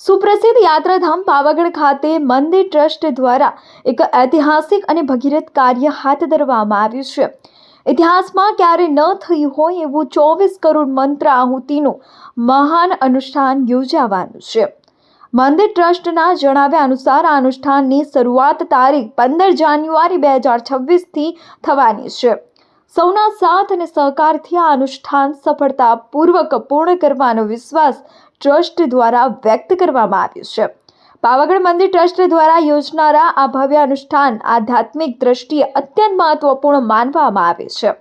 સુપ્રસિદ્ધ યાત્રાધામ પાવાગઢ ખાતે મંદિર ટ્રસ્ટ દ્વારા એક ઐતિહાસિક અને ભગીરથ કાર્ય હાથ ધરવામાં આવ્યું છે. ઇતિહાસમાં ક્યારે ન થયું હોય એવું ચોવીસ કરોડ મંત્ર આહુતિનું મહાન અનુષ્ઠાન યોજાવાનું છે. મંદિર ટ્રસ્ટના જણાવ્યા અનુસાર આ અનુષ્ઠાનની શરૂઆત તારીખ પંદર જાન્યુઆરી બે હજાર છવ્વીસથી થવાની છે. સૌના સાથ અને સહકારથી આ અનુષ્ઠાન સફળતાપૂર્વક પૂર્ણ કરવાનો વિશ્વાસ ટ્રસ્ટ દ્વારા વ્યક્ત કરવામાં આવ્યું છે. પાવાગઢ મંદિર ટ્રસ્ટ દ્વારા યોજનારા આ ભવ્ય અનુષ્ઠાન આધ્યાત્મિક દ્રષ્ટિએ અત્યંત મહત્વપૂર્ણ માનવામાં આવે છે.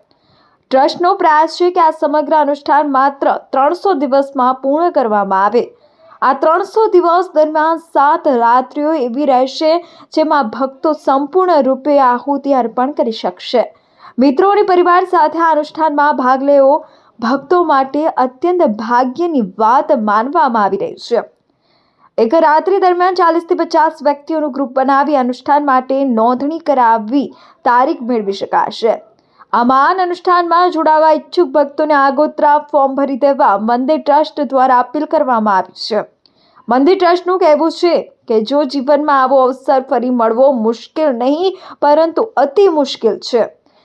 ટ્રસ્ટનો પ્રયાસ છે કે આ સમગ્ર અનુષ્ઠાન માત્ર ત્રણસો દિવસમાં પૂર્ણ કરવામાં આવે. આ ત્રણસો દિવસ દરમિયાન સાત રાત્રિઓ એવી રહેશે જેમાં ભક્તો સંપૂર્ણ રૂપે આહુતિ અર્પણ કરી શકશે. મિત્રો અને પરિવાર સાથે આ અનુષ્ઠાનમાં ભાગ લેવો ભક્તો માટે અત્યંત ભાગ્યની વાત માનવામાં આવી રહી છે. એક રાત્રિ દરમિયાન ચાલીસથી પચાસ વ્યક્તિઓનું ગ્રુપ બનાવી અનુષ્ઠાન માટે નોંધણી કરાવવી તારીખ મેળવી શકાશે. આ મહાન અનુષ્ઠાનમાં જોડાવા ઈચ્છુક ભક્તોને આગોતરા ફોર્મ ભરી દેવા મંદિર ટ્રસ્ટ દ્વારા અપીલ કરવામાં આવી છે. મંદિર ટ્રસ્ટનું કહેવું છે કે જો જીવનમાં આવો અવસર ફરી મળવો મુશ્કેલ નહીં, પરંતુ અતિ મુશ્કેલ છે.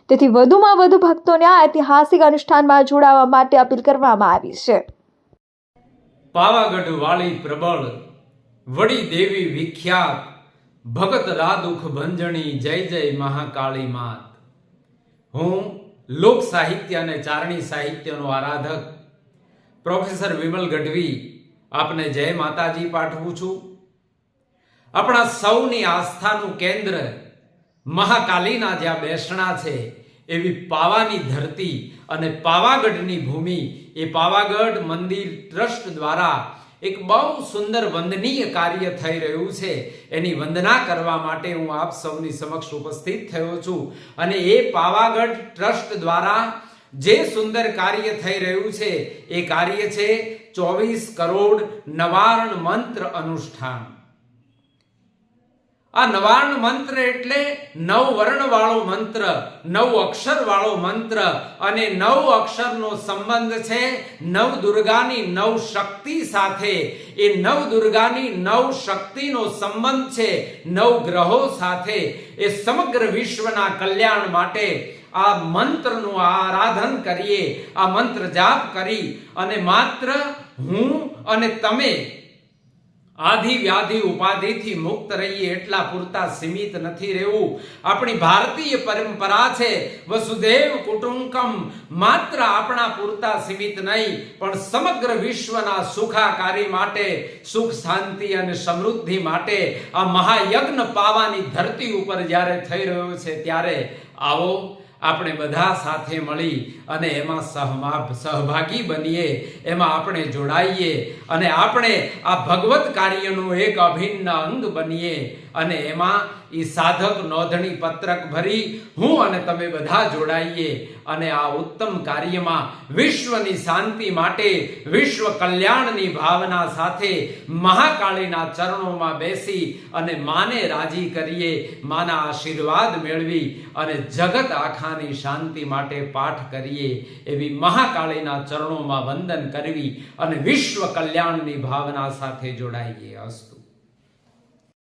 તેથી વધુમાં વધુ ભક્તોને આ ઐતિહાસિક અનુષ્ઠાનમાં જોડાવા માટે અપીલ કરવામાં આવી છે. પાવાગઢ વાળી પ્રબળ, વડી દેવી વિખ્યાત, ભગત રાદુખ ભંજણી, જય જય મહાકાળી માત. હું લોક સાહિત્ય અને ચારણી સાહિત્યનો આરાધક, પ્રોફેસર વિમલ ગઢવી, આપને જય માતાજી પાઠવું છું. આપણા સૌની આસ્થાનું કેન્દ્ર મહાકાલીના જ્યાં બેસણા છે, એવી પાવાની ધરતી અને પાવાગઢની ભૂમિ, એ પાવાગઢ મંદિર ટ્રસ્ટ દ્વારા એક બહુ સુંદર વંદનીય કાર્ય થઈ રહ્યું છે. એની વંદના કરવા માટે હું આપ સૌની સમક્ષ ઉપસ્થિત થયો છું અને એ પાવાગઢ ટ્રસ્ટ દ્વારા જે સુંદર કાર્ય થઈ રહ્યું છે, એ કાર્ય છે ચોવીસ કરોડ નવારણ મંત્ર અનુષ્ઠાન. આ નવાર્ણ મંત્ર એટલે નવ વર્ણ વાળો મંત્ર, નવ અક્ષર વાળો મંત્ર અને નવ અક્ષરનો સંબંધ છે નવ દુર્ગાની નવ શક્તિ સાથે. એ નવ દુર્ગાની નવ શક્તિનો સંબંધ છે નવ ગ્રહો સાથે. એ સમગ્ર વિશ્વના કલ્યાણ માટે આ મંત્રનું આરાધન કરીએ, આ મંત્ર જાપ કરી અને માત્ર હું અને તમે આધિ વ્યાધિ ઉપાધિથી મુક્ત રહીએ એટલા પૂરતા સીમિત નથી રહેવું. આપણી ભારતીય પરંપરા છે, વસુદેવ કુટુંબકમ માત્ર આપણા પૂરતા સીમિત નહીં, પણ સમગ્ર વિશ્વના સુખાકારી માટે, સુખ, શાંતિ અને સમૃદ્ધિ માટે આ મહાયજ્ઞ પાવાની ધરતી ઉપર જ્યારે થઈ રહ્યો છે ત્યારે આવો. આપણે બધા સાથે મળી અને એમાં સહમા, સહભાગી બનીએ, એમાં આપણે જોડાઈએ અને આપણે આ ભગવત કાર્યનું એક અભિન્ન અંગ બનીએ અને એમાં એ સાધક નોંધણી પત્રક ભરી હું અને તમે બધા જોડાઈએ અને આ ઉત્તમ કાર્યમાં વિશ્વની શાંતિ માટે, વિશ્વ કલ્યાણની ભાવના સાથે મહાકાળીના ચરણોમાં બેસી અને માને રાજી કરીએ, માના આશીર્વાદ મેળવી અને જગત આખાની શાંતિ માટે પાઠ કરીએ, એવી મહાકાળીના ચરણોમાં વંદન કરવી અને વિશ્વ કલ્યાણની ભાવના સાથે જોડાઈએ અસ્તુ.